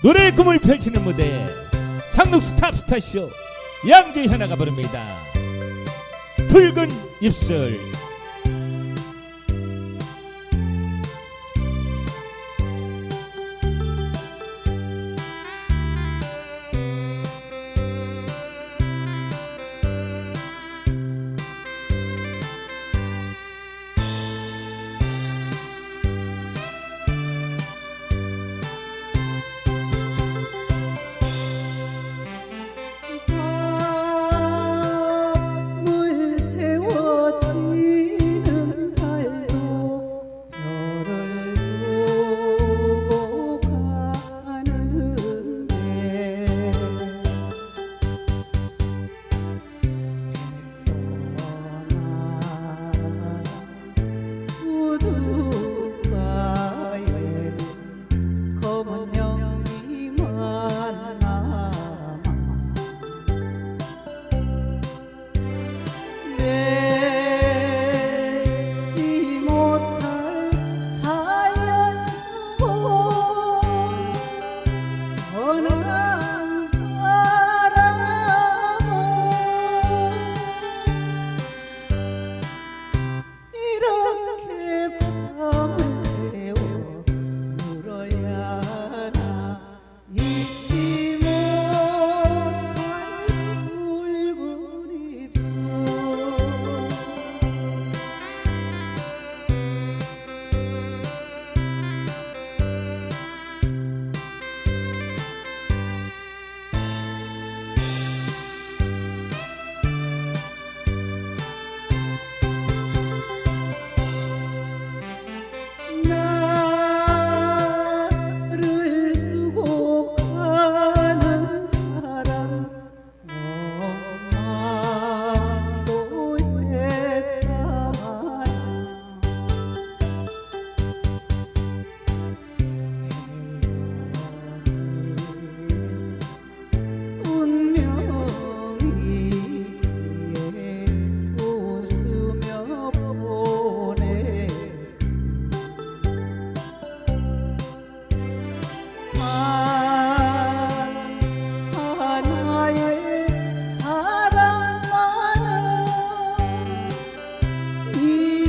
노래의 꿈을 펼치는 무대. 상록스 탑스타쇼. 양주 현아가 부릅니다. 붉은 입술.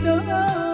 olvidar